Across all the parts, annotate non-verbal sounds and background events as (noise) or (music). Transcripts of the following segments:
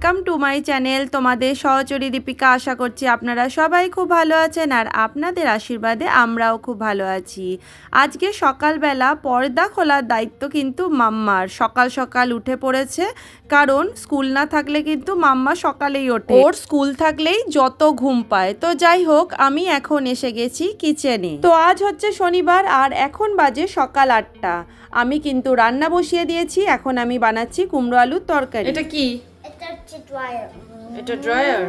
Welcome to my channel তোমাদের সহচরী দীপিকা আশা করছি আপনারা সবাই খুব ভালো আছেন আর আপনাদের আশীর্বাদে আমরাও খুব ভালো আছি। আজকে সকালবেলা পর্দা খোলার দায়িত্ব কিন্তু মাম্মার। সকাল সকাল উঠে পড়েছে, কারণ স্কুল না থাকলে কিন্তু মাম্মা সকালেই ওঠে। ওর স্কুল থাকলেই যত ঘুম পায়। তো যাই হোক, আমি এখন এসে গেছি কিচেনে। তো আজ হচ্ছে শনিবার আর এখন বাজে সকাল আটটা। আমি কিন্তু রান্না বসিয়ে দিয়েছি, এখন আমি বানাচ্ছি কুমড়ো আলুর তরকারি। এটা কি? এটা ড্রায়ার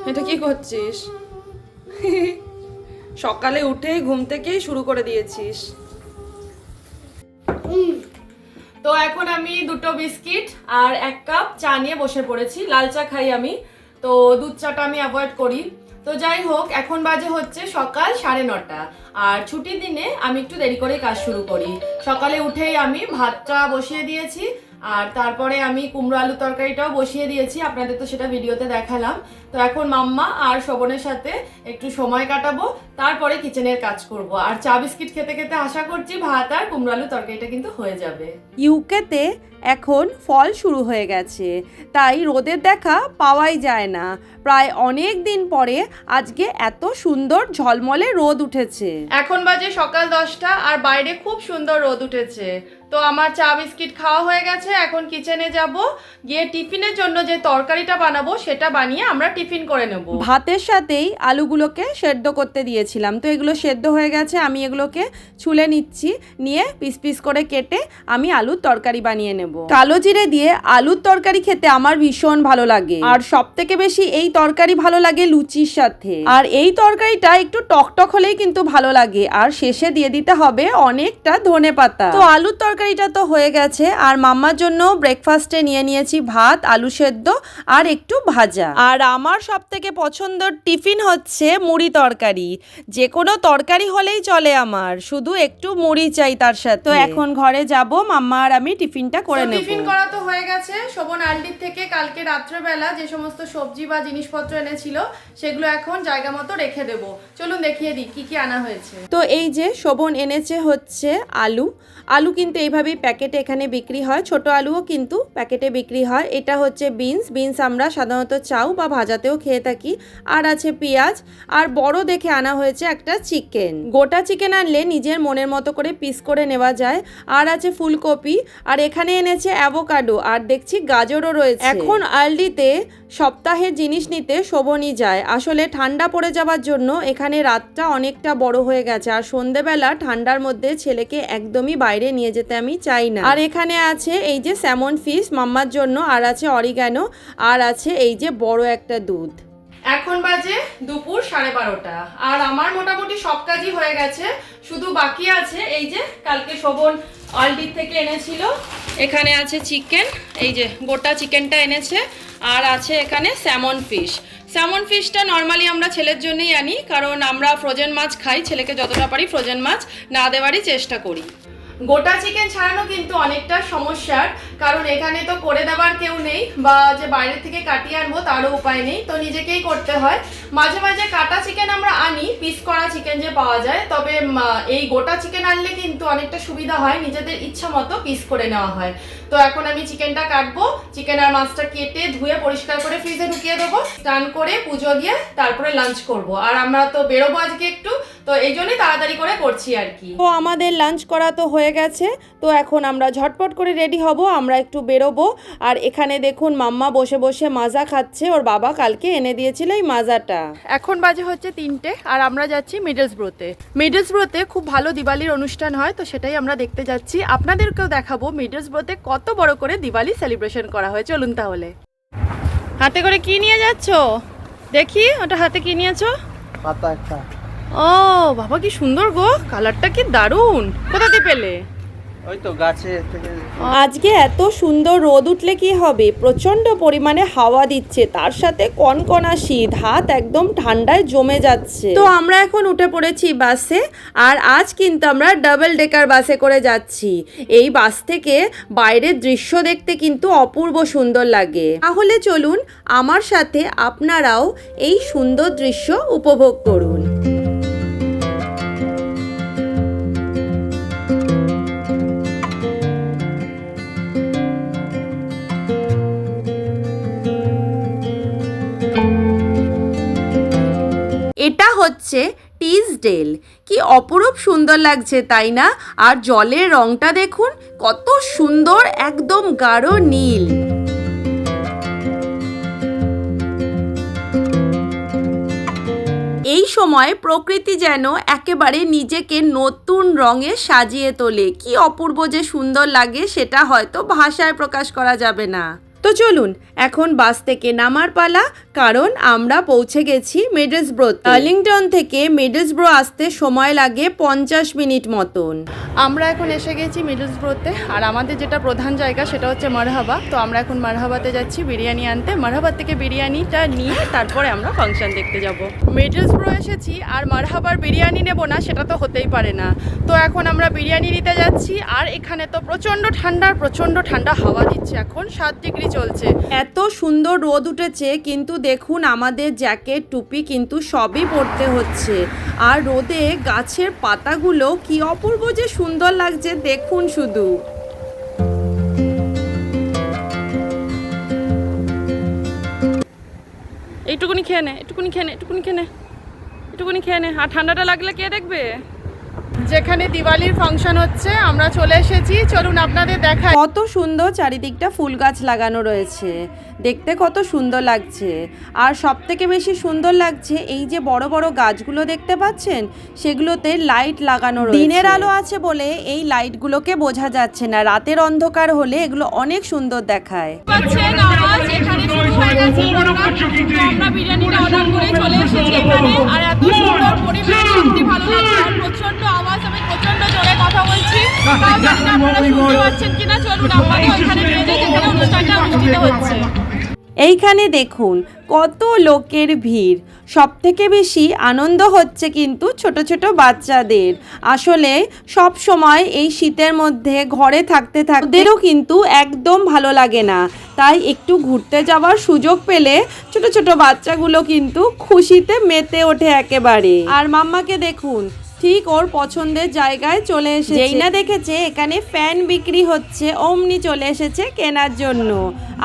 এটা এটা কি করছিস? (laughs) সকালে উঠে ঘুম থেকেই শুরু করে দিয়েছিস। তো এখন আমি দুটো বিস্কিট আর এক কাপ চা নিয়ে বসে পড়েছি। লাল চা খাই আমি। তো দুধ চাটা আমি অ্যাভয়েড করি। তো যাই হোক, এখন বাজে হচ্ছে সকাল সাড়ে নটা। আর ছুটির দিনে আমি একটু দেরি করে কাজ শুরু করি। সকালে উঠেই আমি ভাতটা বসিয়ে দিয়েছি। আর তারপরে আমি কুমড়ো আলু তরকারিটাও বসিয়ে দিয়েছি, আপনাদের তো সেটা ভিডিওতে দেখালাম। তো এখন মাম্মা আর শোভনের সাথে একটু সময় কাটাবো, তারপরে কিচেনের কাজ করব। আর চা বিস্কিট খেতে খেতে আশা করছি ভাত আর কুমড়ো আলু তরকারিটা কিন্তু হয়ে যাবে। ইউকেতে এখন ফল শুরু হয়ে গেছে। তাই রোদের দেখা পাওয়াই যায় না। প্রায় অনেক দিন পরে আজকে এত সুন্দর ঝলমলে রোদ উঠেছে। এখন বাজে সকাল দশটা আর বাইরে খুব সুন্দর রোদ উঠেছে। তো আমার চা বিস্কিট খাওয়া হয়ে গেছে এখন কিচেনে যাব। গিয়ে টিফিনের জন্য যে তরকারিটা বানাবো সেটা বানিয়ে আমরা টিফিন করে নেব। ভাতের সাথেই আলুগুলোকে সেদ্ধ করতে দিয়েছিলাম। তো এগুলো সেদ্ধ হয়ে গেছে আমি এগুলোকে ছুলে নিচ্ছি। নিয়ে পিস পিস করে কেটে আমি আলুর তরকারি বানিয়ে নেব। কালো জিরে দিয়ে আলুর তরকারি খেতে আমার ভীষণ ভালো লাগে। আর সব থেকে বেশি এই তরকারি ভালো লাগে লুচির সাথে। আর এই তরকারিটা একটু টকটক হলেই কিন্তু ভালো লাগে। আর শেষে দিয়ে দিতে হবে অনেকটা ধনে পাতা। তো আলুর তরকারিটা তো হয়ে গেছে। আর মাম্মার জন্য ব্রেকফাস্টে নিয়ে নিয়েছি ভাত আলু সেদ্ধ আর একটু ভাজা। আর আমার সব থেকে পছন্দের টিফিন হচ্ছে মুড়ি তরকারি। যে কোনো তরকারি হলেই চলে আমার। শুধু একটু মুড়ি চাই তার সাথে। তো এখন ঘরে যাব। মাম্মা আর আমি টিফিনটা করে নেব টিফিন করা তো হয়ে গেছে। শোভন আলডির থেকে কালকে রাত্রেবেলা যে সমস্ত সবজি বা জিনিসপত্র এনেছিল সেগুলো এখন জায়গা মতো রেখে দেব। চলুন দেখিয়ে দিই কি কি আনা হয়েছে। তো এই যে শোভন এনেছে হচ্ছে আলু। আলু কিন্তু এইভাবেই প্যাকেটে এখানে বিক্রি হয়। ছোট আলুও কিন্তু প্যাকেটে বিক্রি হয়। এটা হচ্ছে বিনস। বিনস আমরা সাধারণত চাউ বা ভাজাতেও খেয়ে থাকি। আর আছে পেঁয়াজ। আর বড় দেখে আনা হয়েছে একটা চিকেন। গোটা চিকেন আনলে নিজের মনের মতো করে পিস করে নেওয়া যায়। আর আছে ফুলকপি। আর এখানে এনেছে অ্যাভোকাডো আর দেখছি গাজরও রয়েছে। এখন আলডিতে সপ্তাহের জিনিস নিতে শোভনই যায়। আসলে ঠান্ডা পড়ে যাওয়ার জন্য এখানে রাতটা অনেকটা বড় হয়ে গেছে। আর সন্ধেবেলা ঠান্ডার মধ্যে ছেলেকে একদমই বাইরে নিয়ে যেতে আমি চাই না। আর এখানে আছে এই যে স্যামন ফিশ মাম্মার জন্য আর আছে অরিগানো আর আছে এই যে বড় একটা দুধ। এখন বাজে দুপুর সাড়ে বারোটা। আর আমার মোটামুটি সব কাজই হয়ে গেছে। শুধু বাকি আছে এই যে কালকে শোভন অলডির থেকে এনেছিল। এখানে আছে চিকেন, এই যে গোটা চিকেনটা এনেছে, আর আছে এখানে স্যামন ফিশ স্যামন ফিশটা নর্মালি আমরা ছেলের জন্যই আনি, কারণ আমরা ফ্রোজেন মাছ খাই, ছেলেকে যতটা পারি ফ্রোজেন মাছ না দেওয়ারই চেষ্টা করি। গোটা চিকেন ছাড়ানো কিন্তু অনেকটা সমস্যার, কারণ এখানে তো করে দেওয়ার কেউ নেই বা যে বাইরে থেকে কাটিয়ে আনব তারও উপায় নেই, তো নিজেকেই করতে হয়। মাঝে মাঝে কাটা চিকেন আমরা আনি পিস করা চিকেন যে পাওয়া যায়, তবে এই গোটা চিকেন আনলে কিন্তু অনেকটা সুবিধা হয়, নিজেদের ইচ্ছা মতো পিস করে নেওয়া হয়। তো এখন আমি চিকেনটা কাটবো। চিকেন আর মাছটা কেটে ধুয়ে পরিষ্কার করে ফ্রিজে ঢুকিয়ে দেবো। স্নান করে পুজো দিয়ে তারপরে লাঞ্চ করব। আর আমরা তো বেরোবো আজকে একটু তো এই জন্যই তাড়াতাড়ি করে করছি আর কি। তো আমাদের লাঞ্চ করা তো হয়ে গেছে। তো এখন আমরা ঝটপট করে রেডি হব আমরা একটু বেরোবো। আর এখানে দেখুন মাম্মা বসে বসে মাজা খাচ্ছে। ওর বাবা কালকে এনে দিয়েছিল এই মাজাটা। এখন বাজে হচ্ছে তিনটে আর আমরা যাচ্ছি মিডলসব্রোতে মিডলসব্রোতে খুব ভালো দিওয়ালির অনুষ্ঠান হয় তো সেটাই আমরা দেখতে যাচ্ছি। আপনাদেরকেও দেখাবো মিডলসব্রোতে কত বড় করে দিওয়ালি সেলিব্রেশন করা হয় চলুন তাহলে। হাতে করে কি নিয়ে যাচ্ছ? দেখি ওটা হাতে কি নিয়েছো? পাতা একটা। ও বাবা কি সুন্দর গো কালারটা কি দারুণ। কোথাতে পেলে? আজকে এত সুন্দর রোদ উঠলে কি হবে? প্রচণ্ড পরিমাণে হাওয়া দিচ্ছে তার সাথে কনকনা শীত হাত একদম ঠান্ডায় জমে যাচ্ছে। তো আমরা এখন উঠে পড়েছি বাসে আর আজ কিন্তু আমরা ডাবল ডেকার বাসে করে যাচ্ছি। এই বাস থেকে বাইরের দৃশ্য দেখতে কিন্তু অপূর্ব সুন্দর লাগে। তাহলে চলুন আমার সাথে আপনারাও এই সুন্দর দৃশ্য উপভোগ করুন। টিসডেল কি অপরূপ সুন্দর লাগছে, তাই না? আর জলের রংটা দেখুন, কত সুন্দর, একদম গাঢ় নীল। এই সময় প্রকৃতি যেন একেবারে নিজেকে নতুন রঙে সাজিয়ে তোলে। কি অপূর্ব যে সুন্দর লাগে, সেটা হয়তো ভাষায় প্রকাশ করা যাবে না। তো চলুন, এখন বাস থেকে নামার পালা, কারণ আমরা পৌঁছে গেছি মিডলসব্রো আর্লিংটন থেকে মিডলসব্রো আসতে সময় লাগে পঞ্চাশ মিনিট মতন। আমরা এখন এসে গেছি মিডলসব্রোতে, আর আমাদের যেটা প্রধান জায়গা সেটা হচ্ছে মারহাবা। তো আমরা এখন মারহাবাতে যাচ্ছি বিরিয়ানি আনতে। মারহাবার থেকে বিরিয়ানিটা নিয়ে তারপরে আমরা ফাংশন দেখতে যাব। মিডলসব্রো এসেছি, আর মারহাবার বিরিয়ানি নেব না, সেটা তো হতেই পারে না। তো এখন আমরা বিরিয়ানি নিতে যাচ্ছি, আর এখানে তো প্রচণ্ড ঠান্ডা আর প্রচণ্ড ঠান্ডা হাওয়া দিচ্ছে এখন, সাত ডিগ্রি চলছে। এত সুন্দর রোদ উঠেছে, কিন্তু দেখুন আমাদের জ্যাকেট, টুপি কিন্তু সবই পরতে হচ্ছে। আর রোদে গাছের পাতাগুলো কি অপূর্ব যে সুন্দর লাগছে, দেখুন শুধু। এইটুকুনি খেয়ে নে একটুকুনি খেয়ে নে একটুকুনি খেয়ে নে একটুকুনি খেয়ে নে। আর ঠান্ডাটা লাগলে কে দেখবে? যেখানে দিওয়ালির ফাংশন হচ্ছে আমরা চলে এসেছি। চলুন আপনাদের দেখাই। কত সুন্দর চারিদিকটা ফুল গাছ লাগানো রয়েছে। দেখতে কত সুন্দর লাগছে। আর সব থেকে বেশি সুন্দর লাগছে এই যে বড় বড় গাছগুলো দেখতে পাচ্ছেন সেগুলোতে লাইট লাগানো রয়েছে। দিনের আলো আছে বলে এই লাইটগুলোকে বোঝা যাচ্ছে না। রাতের অন্ধকার হলে এগুলো অনেক সুন্দর দেখায়। পাচ্ছেন এখানে শুরু হয়ে গেছে আমরা বিরিয়ানিটা অর্ডার করে চলে এসেছি এখানে। আর এত সুন্দর পরিবেশ সত্যি ভালো লাগছে। আর প্রচণ্ড আওয়াজ আমি প্রচণ্ড জোরে কথা বলছি। তাও জানি না আপনারা শুনতে পাচ্ছেন কিনা চলুন আমাদের ওইখানে নিয়ে যাই। অনুষ্ঠানটা অনুষ্ঠিত হচ্ছে। এইখানে দেখুন কত লোকের ভিড়। সব থেকে বেশি আনন্দ হচ্ছে কিন্তু ছোট ছোট বাচ্চাদের। আসলে সব সময় এই শীতের মধ্যে ঘরে থাকতে থাকতেও কিন্তু একদম ভালো লাগে না। তাই একটু ঘুরতে যাওয়ার সুযোগ পেলে ছোট ছোট বাচ্চাগুলো কিন্তু খুশিতে মেতে ওঠে একেবারে। আর মাম্মাকে দেখুন ঠিক ওর পছন্দের জায়গায় চলে এসেছে। যেই না দেখেছে, এখানে ফ্যান বিক্রি হচ্ছে, অমনি চলে এসেছে কেনার জন্য।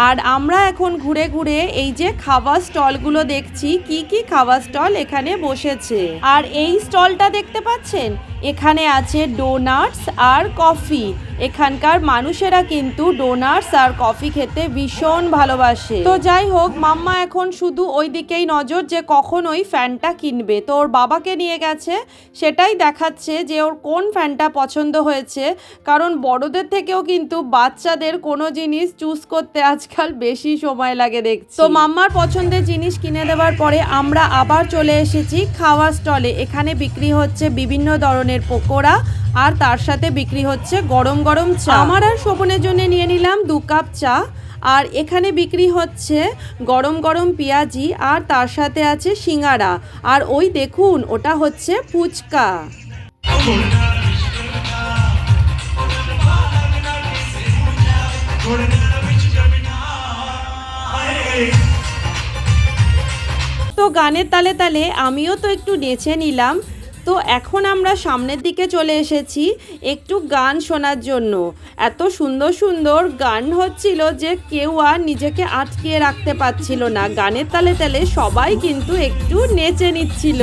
আর আমরা এখন ঘুরে ঘুরে এই যে খাবার স্টলগুলো দেখছি, কি কি খাবার স্টল এখানে বসেছে। আর এই স্টলটা দেখতে পাচ্ছেন? এখানে আছে ডোনাটস আর কফি এখানকার মানুষেরা কিন্তু ডোনাটস আর কফি খেতে ভীষণ ভালোবাসে। তো যাই হোক, মাম্মা এখন শুধু ওই দিকেই নজর যে কখন ওই ফ্যানটা কিনবে। তো ওর বাবাকে নিয়ে গেছে, সেটাই দেখাচ্ছে যে ওর কোন ফ্যানটা পছন্দ হয়েছে। কারণ বড়দের থেকেও কিন্তু বাচ্চাদের কোনো জিনিস চুজ করতে আজকাল বেশি সময় লাগে দেখছি। তো মাম্মার পছন্দের জিনিস কিনে দেওয়ার পরে আমরা আবার চলে এসেছি খাওয়ার স্টলে। এখানে বিক্রি হচ্ছে বিভিন্ন ধরনের পকোড়া আর তার সাথে বিক্রি হচ্ছে গরম গরম চা। আমার আর শোভনের জন্য নিয়ে নিলাম দু কাপ চা। আর এখানে বিক্রি হচ্ছে গরম গরম পেঁয়াজি, আর তার সাথে আছে সিঙ্গারা। আর ওই দেখুন, ওটা হচ্ছে ফুচকা। তো গানের তালে তালে আমিও তো একটু নেচে নিলাম। তো এখন আমরা সামনের দিকে চলে এসেছি একটু গান শোনার জন্য। এত সুন্দর সুন্দর গান হচ্ছিল যে কেউ আর নিজেকে আটকিয়ে রাখতে পারছিল না। গানের তালে তালে সবাই কিন্তু একটু নেচে নিচ্ছিল।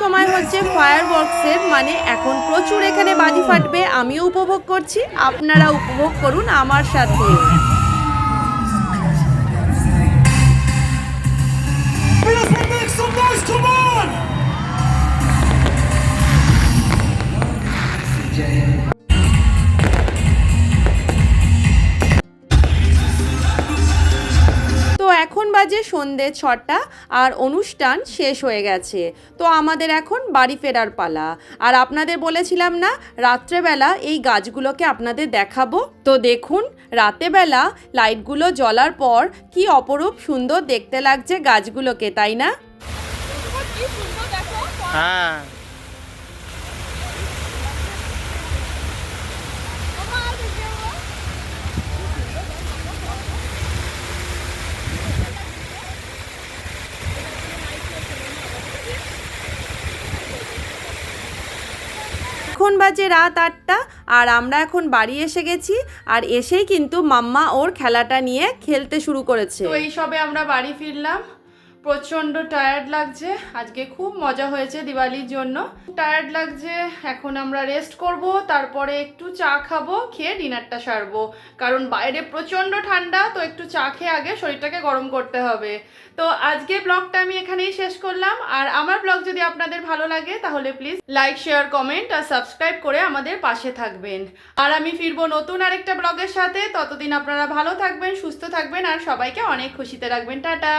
সময় হচ্ছে ফায়ার ওয়ার্কসের মানে এখন প্রচুর এখানে বাজি ফাটবে, আমিও উপভোগ করছি আপনারা উপভোগ করুন আমার সাথে! বাজে সন্ধে ছটা আর অনুষ্ঠান শেষ হয়ে গেছে। তো আমাদের এখন বাড়ি ফেরার পালা। আর আপনাদের বলেছিলাম না রাত্রেবেলা এই গাছগুলোকে আপনাদের দেখাবো? তো দেখুন রাতেবেলা লাইটগুলো জ্বলার পর কি অপরূপ সুন্দর দেখতে লাগছে গাছগুলোকে তাই না? হ্যাঁ। বাজে রাত আটটা আর আমরা এখন বাড়ি এসে গেছি আর এসেই কিন্তু মাম্মা ওর খেলাটা নিয়ে খেলতে শুরু করেছে। তো এই সবে আমরা বাড়ি ফিরলাম। প্রচণ্ড টায়ার্ড লাগছে। আজকে খুব মজা হয়েছে দিওয়ালির জন্য। টায়ার্ড লাগছে, এখন আমরা রেস্ট করব, তারপরে একটু চা খাব, খেয়ে ডিনারটা সারবো। কারণ বাইরে প্রচণ্ড ঠান্ডা, তো একটু চা খেয়ে আগে শরীরটাকে গরম করতে হবে। তো আজকে ব্লগটা আমি এখানেই শেষ করলাম। আর আমার ব্লগ যদি আপনাদের ভালো লাগে, তাহলে প্লিজ লাইক শেয়ার কমেন্ট আর সাবস্ক্রাইব করে আমাদের পাশে থাকবেন। আর আমি ফিরবো নতুন আরেকটা ব্লগের সাথে। ততদিন আপনারা ভালো থাকবেন, সুস্থ থাকবেন, আর সবাইকে অনেক খুশিতে রাখবেন। টাটা!